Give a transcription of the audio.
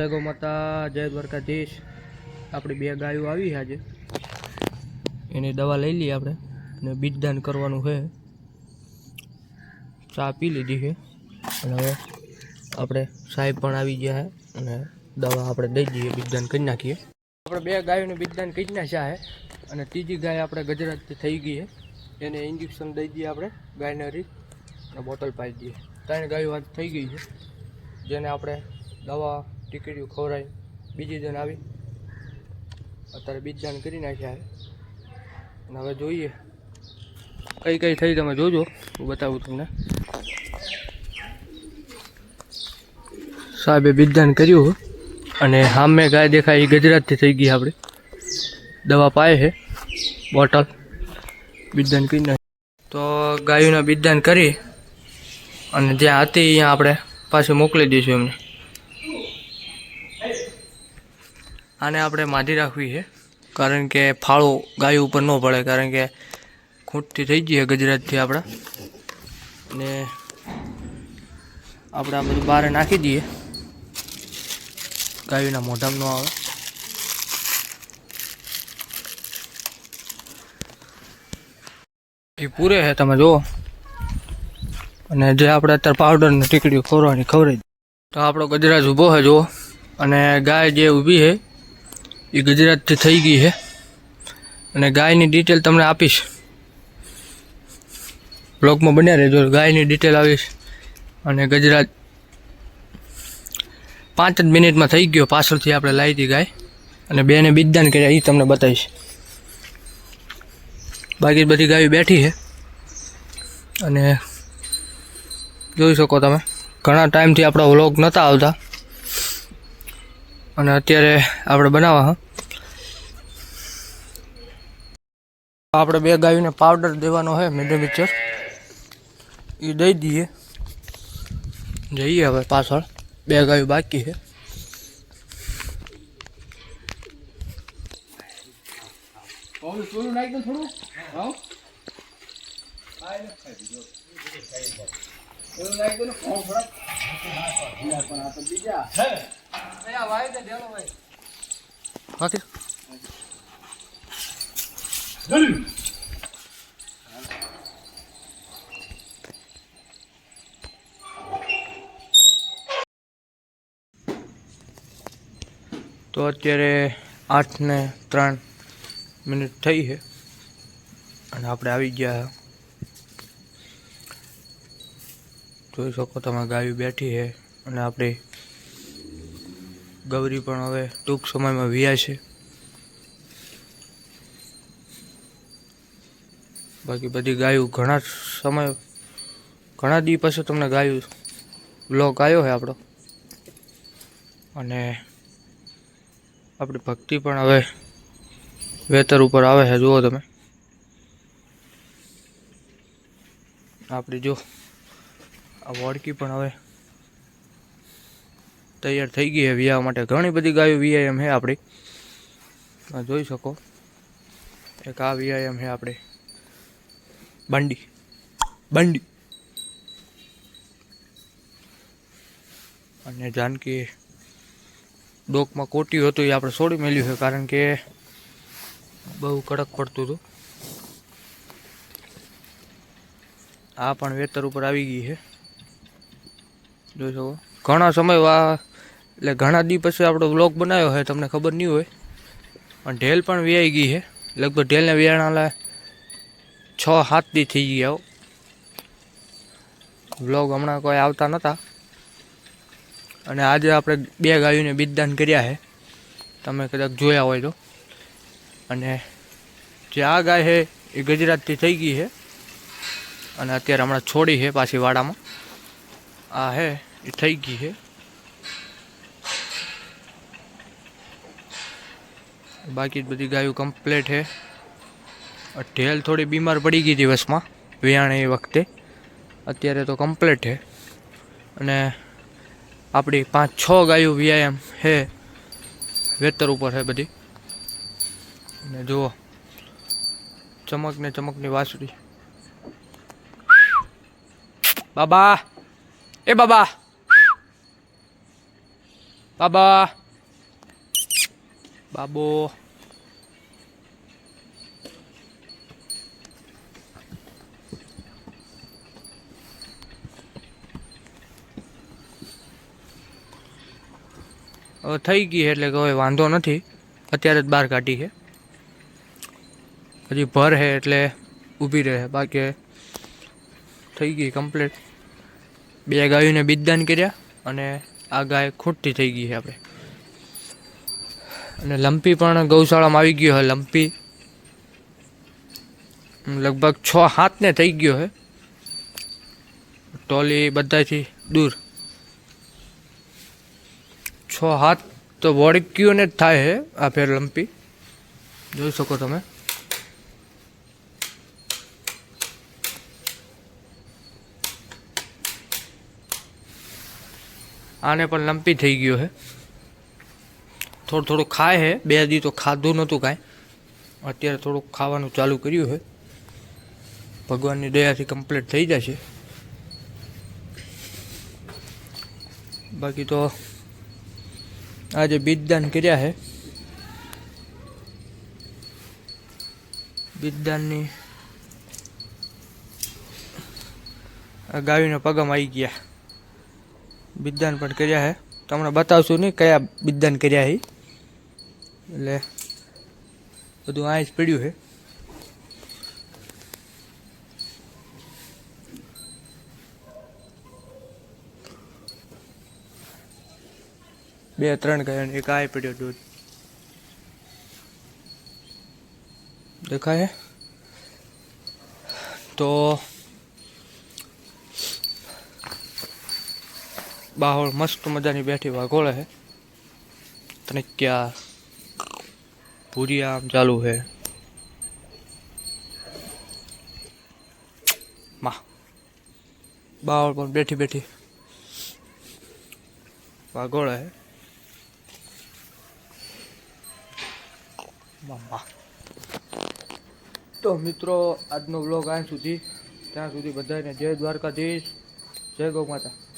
જય ગૌ માતા જય દ્વારકાધીશ. આપણી બે ગાયો આવી આજે. એની દવા લઈ લઈએ આપણે. અને બીજદાન કરવાનું છે. ચા પી લીધી છે. અને હવે આપણે સાહેબ પણ આવી ગયા છે. અને દવા આપણે દઈ દઈએ, બીજદાન કરી નાખીએ. આપણે બે ગાયોને બીજદાન કરી નાખ્યા છે. અને ત્રીજી ગાય આપણે ગુજરાતથી થઈ ગઈ છે. એને ઇન્જેક્શન દઈ દઈએ આપણે, ગાયને રીત અને બોટલ પાડી દઈએ. ત્રણ ગાયો આજ થઈ ગઈ છે. જેને આપણે દવા ટીકડીઓ ખવડાવી, બીજી જણ આવી. અત્યારે બીજદાન કરી નાખ્યા અને હવે જોઈએ કઈ કઈ થઈ તમે જોજો, હું બતાવું તમને. સાહેબે બીજદાન કર્યું અને સામે ગાય દેખાય, એ ગુજરાતથી થઈ ગઈ આપણે. દવા પાય છે, બોટલ. બીજદાન કરી નાખી. તો ગાયોના બીજદાન કરી, અને જ્યાં હતી, ત્યાં આપણે પાછું મોકલી દઈશું એમને. આને આપણે માધી રાખવી છે. કારણ કે ફાળો ગાયો ઉપર ન પડે, કારણ કે ખૂંટથી થઈ જઈએ ગજરાતથી આપણા. ને આપણે આ બધું બહાર નાખી દઈએ. ગાયોના મોઢામાં ન આવે. એ પૂરે છે, તમે જુઓ. અને જે આપણે અત્યારે પાવડરની ટીકડીઓ ખોરવાની ખવડાવી. તો આપણો ગજરાજ ઊભો છે, જુઓ. અને ગાય જે ઊભી છે એ ગુજરાતથી થઈ ગઈ છે. અને ગાયની ડિટેલ તમને આપીશ. બ્લોગમાં બન્યા રહેજો. ગાયની ડિટેલ આવીશ. અને ગુજરાત પાંચ જ મિનિટમાં થઈ ગયો પાછળથી આપણે લાવી હતી ગાય. અને બેને બીજદાન કર્યા એ તમને બતાવીશ. બાકી બધી ગાયો બેઠી છે. અને જોઈ શકો તમે. ઘણા ટાઈમથી આપણા વ્લોગ નહોતા આવતા. અને અત્યારે આપણે બનાવવા, હા? આપણે બે ગાયોને પાવડર દેવાનો છે મિડલ મિક્સર એ દઈ દઈએ. જઈએ હવે પાછળ. બે ગાયો બાકી છે. તો અત્યારે આઠ ને ત્રણ મિનિટ થઈ છે. અને આપણે આવી ગયા જોઈ શકો તમે ગાયું બેઠી છે. અને આપણી ગૌરી પણ હવે ટૂંક સમયમાં વ્યા છે. બાકી બધી ગાયું ઘણા સમય, ઘણા દી પછી તમને ગાયું બ્લોક આવ્યો છે આપણો. અને આપણી ભક્તિ પણ હવે વેતર ઉપર આવે છે, જુઓ તમે. આપણી જો, આ વળકી પણ હવે તૈયાર થઈ ગઈ છે વિયા માટે. ઘણી બધી ગાયો વીઆઈએમ છે આપણી. જોઈ શકો. એક આ વીઆઈએમ છે આપણે. બંડી. બંડી. અને જાનકી ડોકમાં કોટ્યું હતું એ આપણે છોડી મેલ્યું છે, કારણ કે બહુ કડક પડતું હતું. આ પણ વેતર ઉપર આવી ગઈ છે. જોઈ શકો. ઘણા સમય વા એટલે ઘણા દિવસે આપણો બ્લોગ બનાવ્યો છે, તમને ખબર નહીં હોય. પણ ઢેલ પણ વ્યાઈ ગઈ છે. લગભગ ઢેલને વ્યાણાલા છ, સાત દી થઈ ગયા બ્લોગ હમણાં કોઈ આવતા નહોતા અને આજે આપણે બે ગાયોને બીજદાન કર્યા છે. તમે કદાચ જોયા હોય તો. અને જે આ ગાય છે, એ ગુજરાતથી થઈ ગઈ છે. અને અત્યારે હમણાં છોડી છે પાછી વાડામાં. આ છે, એ થઈ ગઈ છે. બાકી બધી ગાયું કમ્પ્લેટ છે. ઢેલ થોડી બીમાર પડી ગઈ હતી વસમાં, વિયાણ એ વખતે. અત્યારે તો કમ્પ્લેટ છે. અને આપણી પાંચ છ ગાયું વ્યાયામ છે. વેતર ઉપર છે બધી. અને જુઓ ચમક ને ચમકની વાસળી. બાબા! એ બાબા! બાબા! બાબો. થઈ ગઈ એટલે કે હવે વાંધો નથી. અત્યારે જ બહાર કાઢી છે. હજી ભર છે એટલે ઊભી રહે. બાકી થઈ ગઈ કમ્પ્લીટ બે ગાયોને બીજદાન કર્યા અને આ ગાય ખોટી થઈ ગઈ છે આપણે. અને લંપી પણ ગૌશાળામાં આવી ગયો છે લંપી. લગભગ છ હાથને થઈ ગયો છે ટોલી બધાથી દૂર. છ હાથ તો વળક્યુંને જ થાય છે આ ફેર લંપી. જોઈ શકો તમે. આને પણ લંપી થઈ ગયો છે થોડું થોડું ખાય છે બે દી તો ખાધું નહોતું કાંઈ. અત્યારે થોડુંક ખાવાનું ચાલુ કર્યું છે ભગવાનની દયાથી કમ્પ્લીટ થઈ જશે. બાકી તો આજે બીજદાન કર્યા છે બીજદાનની ગાયોના પગમ આવી ગયા. બીજદાન પણ કર્યા છે તમને બતાવશું નહીં કયા બીજદાન કર્યા છે એટલે બધું આ જ પડ્યું છે બે ત્રણ ગયા એક આ પડ્યો દૂધ. દેખાય? તો બાહોળ મસ્ત મજાની બેઠી વાઘોળે છે ત્રક્યા ભૂરિયા આમ ચાલુ છે માં બાવળ પણ બેઠી બેઠી વાઘોળે હે મામા તો મિત્રો, આજનો વ્લોગ આ સુધી. ત્યાં સુધી બધાને જય દ્વારકાધીશ, જય ગૌ માતા.